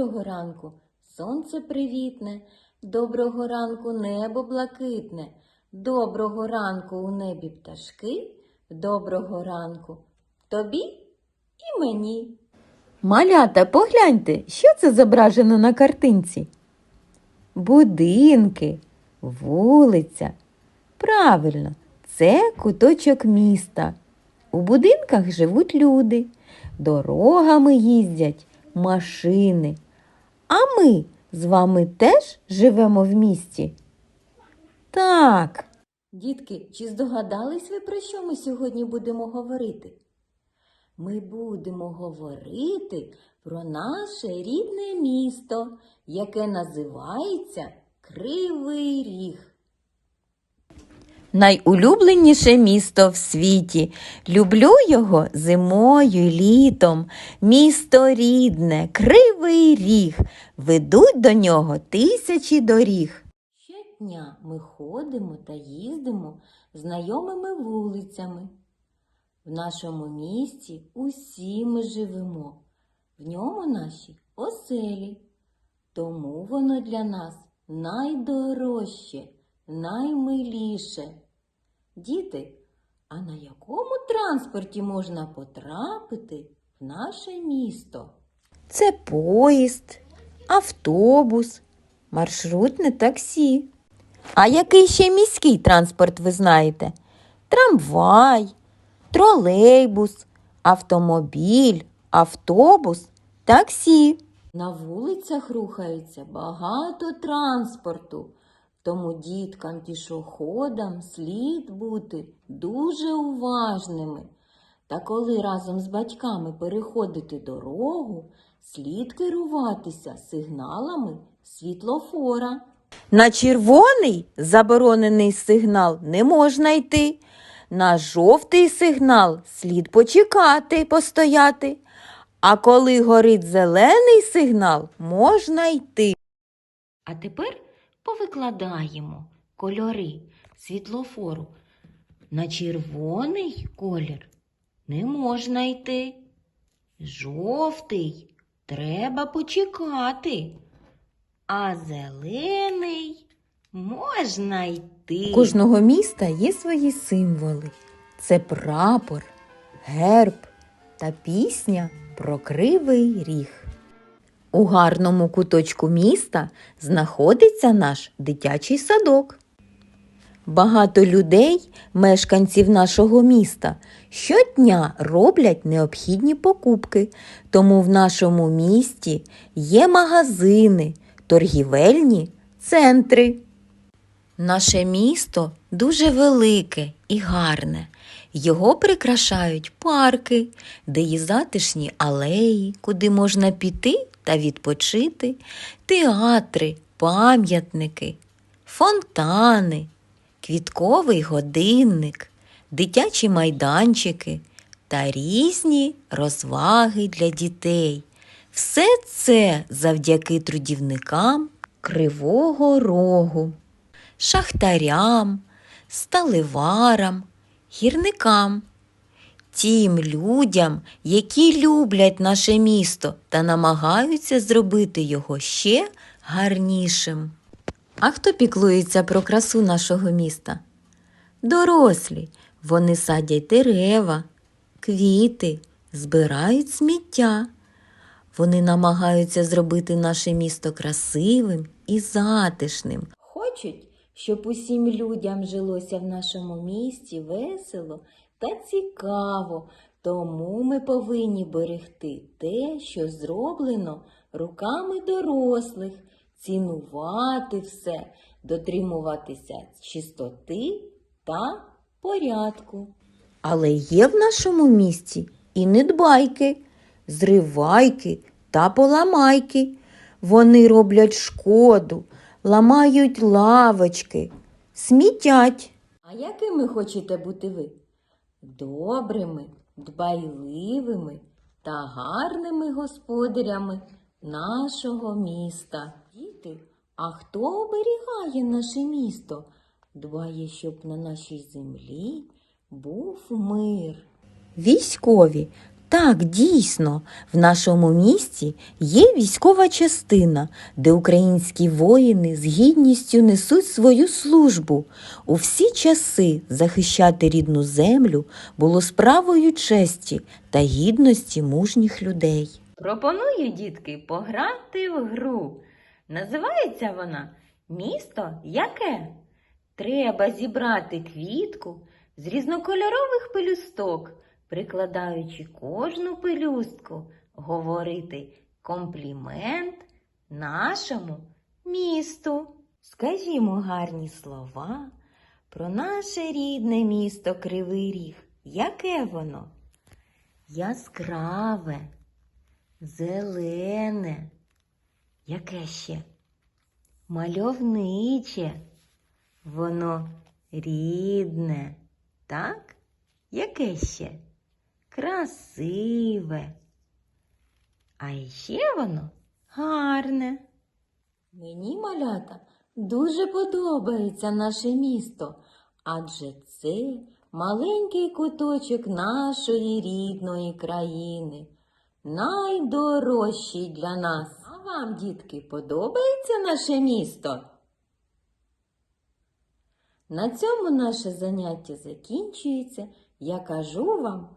Доброго ранку, сонце привітне, доброго ранку небо блакитне, доброго ранку у небі пташки, доброго ранку тобі і мені. Малята, погляньте, що це зображено на картинці? Будинки, вулиця. Правильно, це куточок міста. У будинках живуть люди, дорогами їздять машини. А ми з вами теж живемо в місті? Так. Дітки, чи здогадались ви, про що ми сьогодні будемо говорити? Ми будемо говорити про наше рідне місто, яке називається Кривий Ріг. Найулюбленіше місто в світі. Люблю його зимою й літом. Місто рідне, кривий ріг. Ведуть до нього тисячі доріг. Щодня ми ходимо та їздимо знайомими вулицями. В нашому місті усі ми живемо, в ньому наші оселі. Тому воно для нас найдорожче, наймиліше. Діти, а на якому транспорті можна потрапити в наше місто? Це поїзд, автобус, маршрутне таксі. А який ще міський транспорт ви знаєте? Трамвай, тролейбус, автомобіль, автобус, таксі. На вулицях рухається багато транспорту, тому діткам пішоходам слід бути дуже уважними. Та коли разом з батьками переходити дорогу, слід керуватися сигналами світлофора. На червоний заборонений сигнал не можна йти. На жовтий сигнал слід почекати, постояти. А коли горить зелений сигнал, можна йти. А тепер повикладаємо кольори світлофору. На червоний колір не можна йти. Жовтий треба почекати. А зелений можна йти. Кожного міста є свої символи. Це прапор, герб та пісня про кривий ріг. У гарному куточку міста знаходиться наш дитячий садок. Багато людей, мешканців нашого міста, щодня роблять необхідні покупки, тому в нашому місті є магазини, торгівельні центри. Наше місто дуже велике і гарне. Його прикрашають парки, де є затишні алеї, куди можна піти та відпочити, театри, пам'ятники, фонтани, квітковий годинник, дитячі майданчики та різні розваги для дітей. Все це завдяки трудівникам Кривого Рогу шахтарям, сталеварам, гірникам, тим людям, які люблять наше місто та намагаються зробити його ще гарнішим. А хто піклується про красу нашого міста? Дорослі, вони садять дерева, квіти, збирають сміття. Вони намагаються зробити наше місто красивим і затишним. Хочуть, щоб усім людям жилося в нашому місті весело та цікаво. Тому ми повинні берегти те, що зроблено руками дорослих, цінувати все, дотримуватися чистоти та порядку. Але є в нашому місті і недбайки, зривайки та поламайки. Вони роблять шкоду, ламають лавочки, смітять. А якими хочете бути ви? Добрими, дбайливими та гарними господарями нашого міста. Діти, а хто оберігає наше місто? Дбає, щоб на нашій землі був мир. Військові Так, дійсно, в нашому місті є військова частина, де українські воїни з гідністю несуть свою службу. У всі часи захищати рідну землю було справою честі та гідності мужніх людей. Пропоную, дітки, пограти в гру. Називається вона Місто яке? Треба зібрати квітку з різнокольорових пелюсток, прикладаючи кожну пелюстку, говорити комплімент нашому місту. Скажімо гарні слова про наше рідне місто Кривий Ріг. Яке воно? Яскраве, зелене. Яке ще? Мальовниче. Воно рідне, так? Яке ще? Красиве. А ще воно гарне. Мені, малята, дуже подобається наше місто, адже це маленький куточок нашої рідної країни, найдорожчий для нас. А вам, дітки, подобається наше місто? На цьому наше заняття закінчується. Я кажу вам